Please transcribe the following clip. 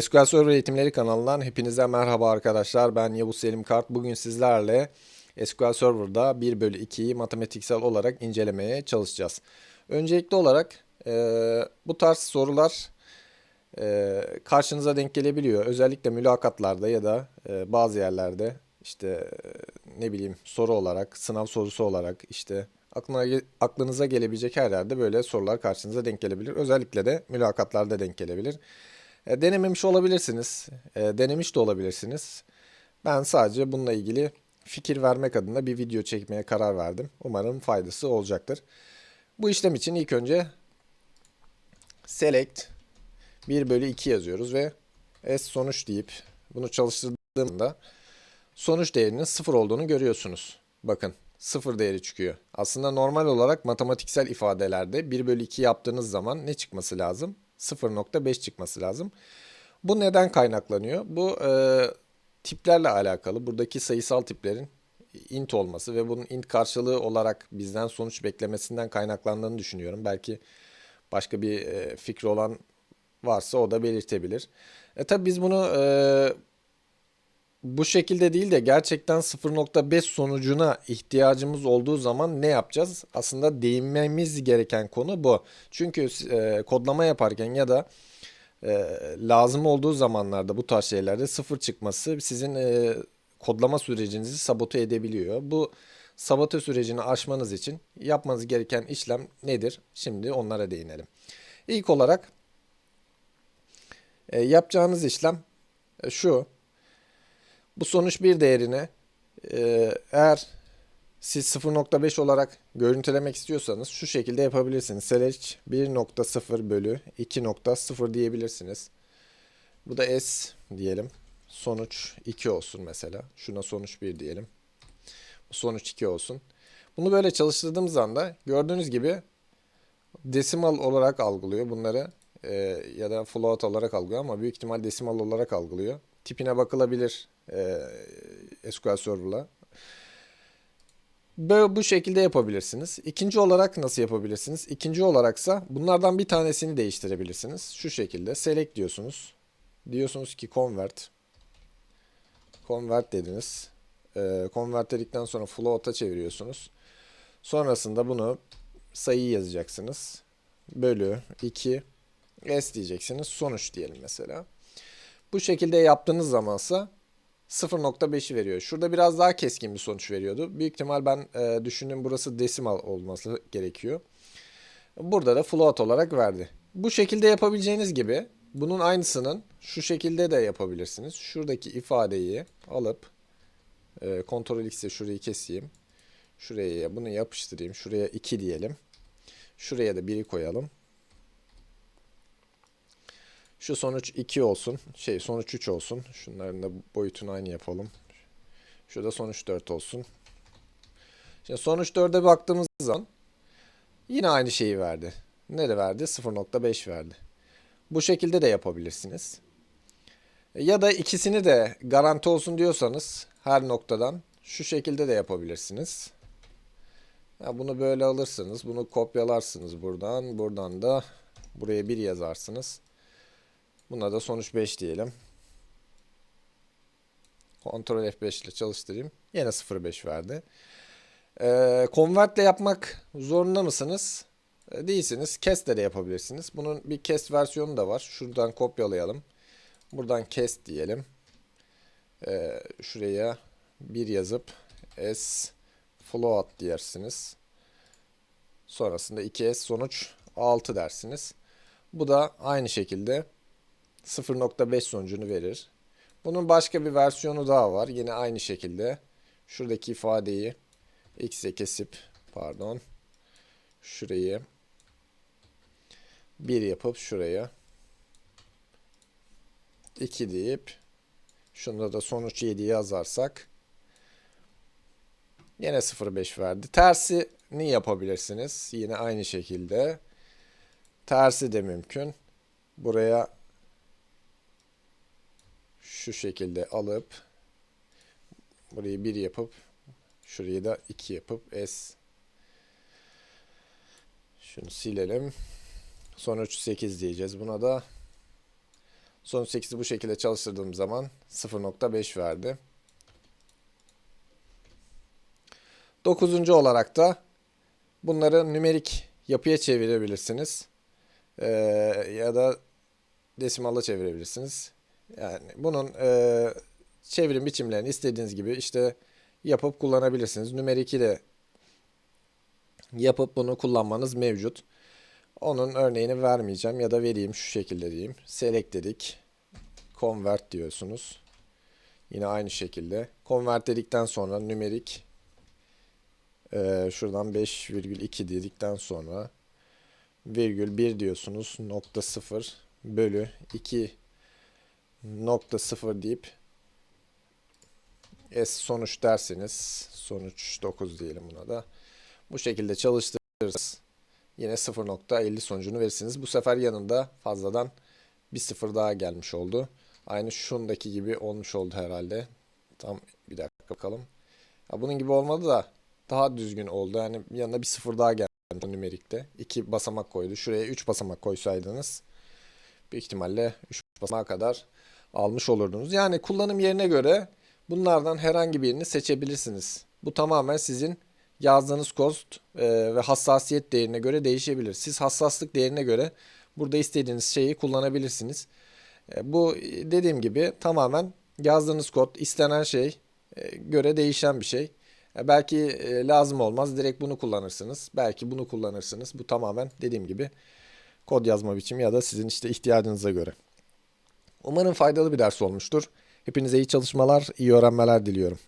SQL Server Eğitimleri kanalından hepinize merhaba arkadaşlar. Ben Yavuz Selim Kart. Bugün sizlerle SQL Server'da 1 bölü 2'yi matematiksel olarak incelemeye çalışacağız. Öncelikli olarak e, bu tarz sorular e, karşınıza denk gelebiliyor. Özellikle mülakatlarda ya da e, bazı yerlerde işte e, ne bileyim soru olarak, sınav sorusu olarak işte aklına aklınıza gelebilecek her yerde böyle sorular karşınıza denk gelebilir. Özellikle de mülakatlarda denk gelebilir. E, denememiş olabilirsiniz, e, denemiş de olabilirsiniz. Ben sadece bununla ilgili fikir vermek adına bir video çekmeye karar verdim. Umarım faydası olacaktır. Bu işlem için ilk önce select 1 bölü 2 yazıyoruz ve s sonuç deyip bunu çalıştırdığımda sonuç değerinin 0 olduğunu görüyorsunuz. Bakın 0 değeri çıkıyor. Aslında normal olarak matematiksel ifadelerde 1 bölü 2 yaptığınız zaman ne çıkması lazım? 0.5 çıkması lazım. Bu neden kaynaklanıyor? Bu e, tiplerle alakalı. Buradaki sayısal tiplerin int olması ve bunun int karşılığı olarak bizden sonuç beklemesinden kaynaklandığını düşünüyorum. Belki başka bir e, fikri olan varsa o da belirtebilir. E tabi biz bunu e, bu şekilde değil de gerçekten 0.5 sonucuna ihtiyacımız olduğu zaman ne yapacağız? Aslında değinmemiz gereken konu bu. Çünkü e, kodlama yaparken ya da e, lazım olduğu zamanlarda bu tarz şeylerde sıfır çıkması sizin e, kodlama sürecinizi sabote edebiliyor. Bu sabote sürecini aşmanız için yapmanız gereken işlem nedir? Şimdi onlara değinelim. İlk olarak e, yapacağınız işlem e, şu. Bu sonuç bir değerine e, eğer siz 0.5 olarak görüntülemek istiyorsanız şu şekilde yapabilirsiniz. Select 1.0 bölü 2.0 diyebilirsiniz. Bu da S diyelim. Sonuç 2 olsun mesela. Şuna sonuç 1 diyelim. Bu sonuç 2 olsun. Bunu böyle çalıştırdığımız anda gördüğünüz gibi desimal olarak algılıyor bunları e, ya da float olarak algılıyor ama büyük ihtimal desimal olarak algılıyor. Tipine bakılabilir e, SQL Server'la. Böyle bu şekilde yapabilirsiniz. İkinci olarak nasıl yapabilirsiniz? İkinci olaraksa bunlardan bir tanesini değiştirebilirsiniz. Şu şekilde select diyorsunuz. Diyorsunuz ki convert. Convert dediniz. E, convert dedikten sonra float'a çeviriyorsunuz. Sonrasında bunu sayıyı yazacaksınız. Bölü 2 s diyeceksiniz. Sonuç diyelim mesela. Bu şekilde yaptığınız zamansa 0.5'i veriyor. Şurada biraz daha keskin bir sonuç veriyordu. Büyük ihtimal ben e, düşündüğüm burası desimal olması gerekiyor. Burada da float olarak verdi. Bu şekilde yapabileceğiniz gibi bunun aynısının şu şekilde de yapabilirsiniz. Şuradaki ifadeyi alıp e, Ctrl X'e şurayı keseyim. Şuraya bunu yapıştırayım. Şuraya 2 diyelim. Şuraya da 1'i koyalım. Şu sonuç 2 olsun. Şey sonuç 3 olsun. Şunların da boyutunu aynı yapalım. Şurada sonuç 4 olsun. Şimdi sonuç 4'e baktığımız zaman yine aynı şeyi verdi. Ne de verdi? 0.5 verdi. Bu şekilde de yapabilirsiniz. Ya da ikisini de garanti olsun diyorsanız her noktadan şu şekilde de yapabilirsiniz. Ya bunu böyle alırsınız. Bunu kopyalarsınız buradan. Buradan da buraya 1 yazarsınız. Buna da sonuç 5 diyelim. Ctrl F5 ile çalıştırayım. Yine 0.5 verdi. Ee, convert ile yapmak zorunda mısınız? Ee, değilsiniz. Cast de yapabilirsiniz. Bunun bir cast versiyonu da var. Şuradan kopyalayalım. Buradan cast diyelim. Ee, şuraya 1 yazıp s float dersiniz. Sonrasında 2s sonuç 6 dersiniz. Bu da aynı şekilde 0.5 sonucunu verir. Bunun başka bir versiyonu daha var. Yine aynı şekilde şuradaki ifadeyi x'e kesip pardon şurayı 1 yapıp şuraya 2 deyip şunda da sonuç 7 yazarsak yine 0.5 verdi. Tersini yapabilirsiniz. Yine aynı şekilde. Tersi de mümkün. Buraya şu şekilde alıp burayı 1 yapıp şurayı da 2 yapıp S şunu silelim. Sonuç 8 diyeceğiz. Buna da Sonuç 8'i bu şekilde çalıştırdığım zaman 0.5 verdi. Dokuzuncu olarak da bunları nümerik yapıya çevirebilirsiniz. Ee, ya da desimala çevirebilirsiniz. Yani bunun e, çevrim biçimlerini istediğiniz gibi işte yapıp kullanabilirsiniz. Nümeriki de yapıp bunu kullanmanız mevcut. Onun örneğini vermeyeceğim ya da vereyim şu şekilde diyeyim. Select dedik. Convert diyorsunuz. Yine aynı şekilde. Convert dedikten sonra nümerik e, şuradan 5,2 dedikten sonra virgül 1 diyorsunuz. Nokta 0 bölü 2 nokta 0 deyip S sonuç derseniz sonuç 9 diyelim buna da. Bu şekilde çalıştırırız. Yine 0.50 sonucunu verirsiniz. Bu sefer yanında fazladan bir sıfır daha gelmiş oldu. Aynı şundaki gibi olmuş oldu herhalde. Tam bir dakika bakalım. Ya bunun gibi olmadı da daha düzgün oldu. Yani yanına bir sıfır daha geldi nümerikte. 2 basamak koydu. Şuraya 3 basamak koysaydınız büyük ihtimalle 3 basamağa kadar almış olurdunuz. Yani kullanım yerine göre bunlardan herhangi birini seçebilirsiniz. Bu tamamen sizin yazdığınız kod e, ve hassasiyet değerine göre değişebilir. Siz hassaslık değerine göre burada istediğiniz şeyi kullanabilirsiniz. E, bu dediğim gibi tamamen yazdığınız kod istenen şey e, göre değişen bir şey. Belki lazım olmaz direkt bunu kullanırsınız. Belki bunu kullanırsınız. Bu tamamen dediğim gibi kod yazma biçimi ya da sizin işte ihtiyacınıza göre. Umarım faydalı bir ders olmuştur. Hepinize iyi çalışmalar, iyi öğrenmeler diliyorum.